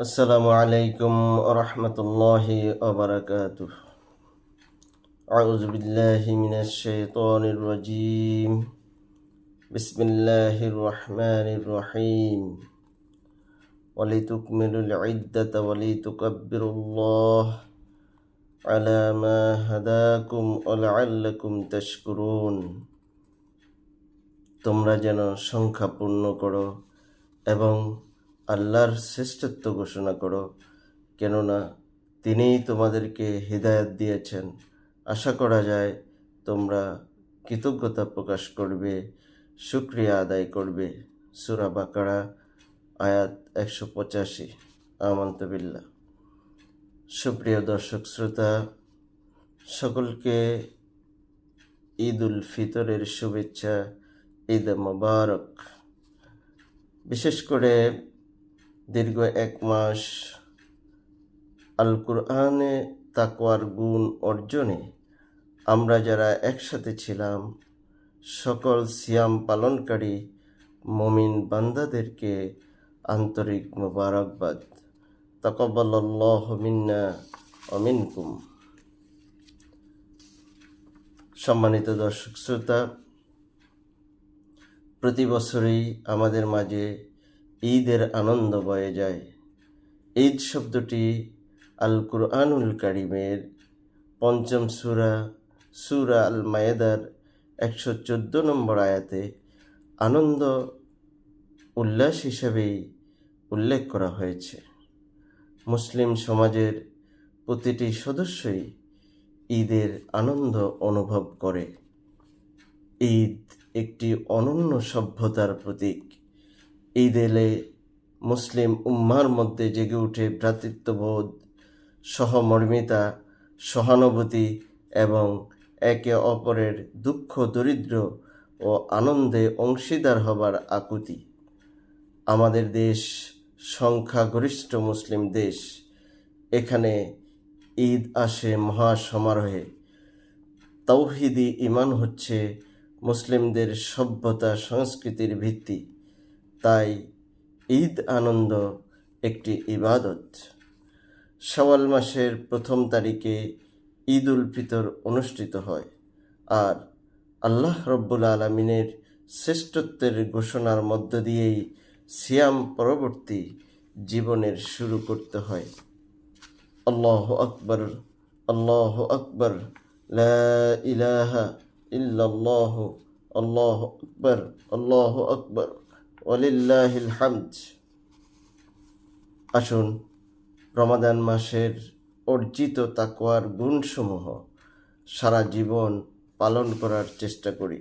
السلام عليكم ورحمة الله وبركاته أعوذ بالله من الشيطان الرجيم بسم الله الرحمن الرحيم ولتكملوا العدة ولتكبروا الله على ما هداكم ولعلكم تشكرون তোমরা যেন সংখ্যা পূর্ণ করো এবং আল্লাহর শ্রেষ্ঠত্ব ঘোষণা করো, কেননা তিনিই তোমাদেরকে হৃদায়ত দিয়েছেন। আশা করা যায় তোমরা কৃতজ্ঞতা প্রকাশ করবে, শুক্রিয়া আদায় করবে। সুরা বাকারা, আয়াত একশো পঁচাশি। আমন্তবিল্লা সুপ্রিয় দর্শক শ্রোতা, সকলকে ঈদ উল ফিতরের শুভেচ্ছা, ঈদ মোবারক। বিশেষ করে দীর্ঘ এক মাস আল কুরআনে তাকওয়ার গুণ অর্জনে আমরা যারা একসাথে ছিলাম, সকল সিয়াম পালনকারী মমিন বান্দাদেরকে আন্তরিক মোবারকবাদ। তকবাল্লাহ মিন্না অমিনকুম সম্মানিত দর্শক শ্রোতা, প্রতি বছরই আমাদের মাঝে ঈদের আনন্দ বয়ে যায়। ঈদ শব্দটি আল কুরআনুল কারিমের পঞ্চম সুরা সুরা আল মায়েদার একশো চোদ্দ নম্বর আয়াতে আনন্দ উল্লাস হিসেবেই উল্লেখ করা হয়েছে। মুসলিম সমাজের প্রতিটি সদস্যই ঈদের আনন্দ অনুভব করে। ঈদ একটি অনন্য সভ্যতার প্রতীক। ঈদ এলে মুসলিম উম্মার মধ্যে জেগে উঠে ভ্রাতৃত্ববোধ, সহমর্মিতা, সহানুভূতি এবং একে অপরের দুঃখ, দরিদ্র ও আনন্দে অংশীদার হবার আকুতি। আমাদের দেশ সংখ্যাগরিষ্ঠ মুসলিম দেশ। এখানে ঈদ আসে মহা সমারোহে তৌহিদি ইমান হচ্ছে মুসলিমদের সভ্যতা সংস্কৃতির ভিত্তি। তাই ঈদ আনন্দ একটি ইবাদত। শাওয়াল মাসের প্রথম তারিখে ঈদ উল ফিতর অনুষ্ঠিত হয় আর আল্লাহ রব্বুল আলমিনের শ্রেষ্ঠত্বের ঘোষণার মধ্য দিয়েই সিয়াম পরবর্তী জীবনের শুরু করতে হয়। আল্লাহ আকবর আল্লাহ আকবর ইলাহা ইল্লাল্লাহ, আল্লাহ আকবর আল্লাহ আকবর। ওয়ালিল্লাহিল হামদ। আসুন, রমাদান মাসের অর্জিত তাকওয়ার গুণসমূহ সারা জীবন পালন করার চেষ্টা করি।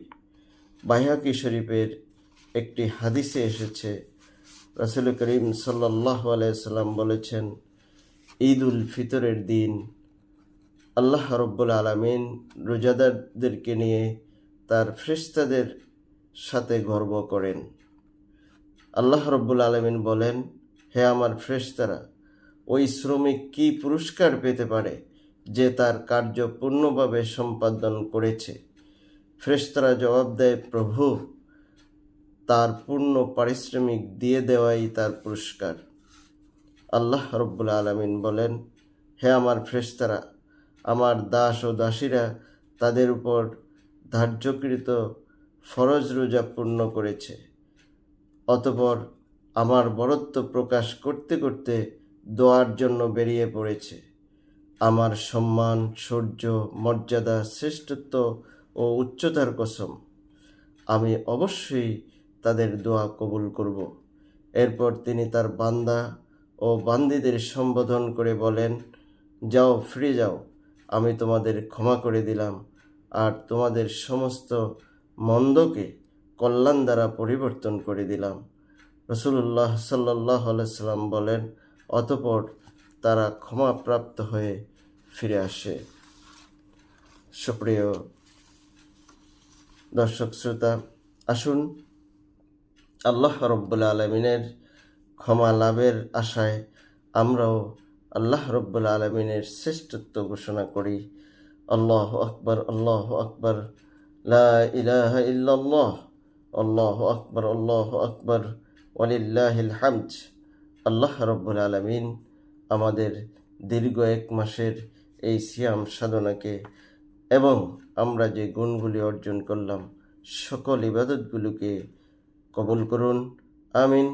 বাইহাকি শরীফের একটি হাদিসে এসেছে, রাসুল করিম সাল্লাহ আলাইসাল্লাম বলেছেন ঈদ উল ফিতরের দিন আল্লাহ রব্বুল আলমিন রোজাদারদেরকে নিয়ে তার ফ্রিস্তাদের সাথে গর্ব করেন। আল্লাহ রব্বুল আলমিন বলেন, হে আমার ফ্রেস্তারা ওই শ্রমিক কি পুরস্কার পেতে পারে যে তার কার্য পূর্ণভাবে সম্পাদন করেছে? ফ্রেস্তারা জবাব দেয়, প্রভু, তার পূর্ণ পারিশ্রমিক দিয়ে দেওয়াই তার পুরস্কার। আল্লাহ রব্বুল আলমিন বলেন, হে আমার ফ্রেস্তারা আমার দাস ও দাসীরা তাদের উপর ধার্যকৃত ফরজ রোজা পূর্ণ করেছে। অতপর আমার বরত্ব প্রকাশ করতে করতে দোয়ার জন্য বেরিয়ে পড়েছে। আমার সম্মান, সৌর্য, মর্যাদা, শ্রেষ্ঠত্ব ও উচ্চতার কসম। আমি অবশ্যই তাদের দোয়া কবুল করব। এরপর তিনি তার বান্দা ও বান্দিদের সম্বোধন করে বলেন, যাও, ফিরে যাও। আমি তোমাদের ক্ষমা করে দিলাম। আর তোমাদের সমস্ত মন্দকে কল্যাণ দ্বারা পরিবর্তন করে দিলাম। রসুল্লাহ সাল্লাহ সাল্লাম বলেন, অতপর তারা ক্ষমাপ্রাপ্ত হয়ে ফিরে আসে। সুপ্রিয় দর্শক শ্রোতা, আসুন আল্লাহ রব্বুল আলমিনের ক্ষমা লাভের আশায় আমরাও আল্লাহ রব্বুল আলমিনের শ্রেষ্ঠত্ব ঘোষণা করি। আল্লাহ আকবর আল্লাহ আকবর, লা ইলাহা ইল্লাল্লাহ। আল্লাহ আকবর আল্লাহ আকবর, ওয়ালিল্লাহিল আল্লাহ রব্বুল আলমিন আমাদের দীর্ঘ এক মাসের এই সিয়াম সাধনাকে এবং আমরা যে গুণগুলি অর্জন করলাম, সকল ইবাদতগুলোকে কবুল করুন। আমিন।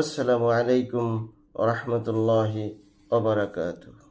আসসালামু আলাইকুম রহমতুল্লাহি ওবরাকাতুহ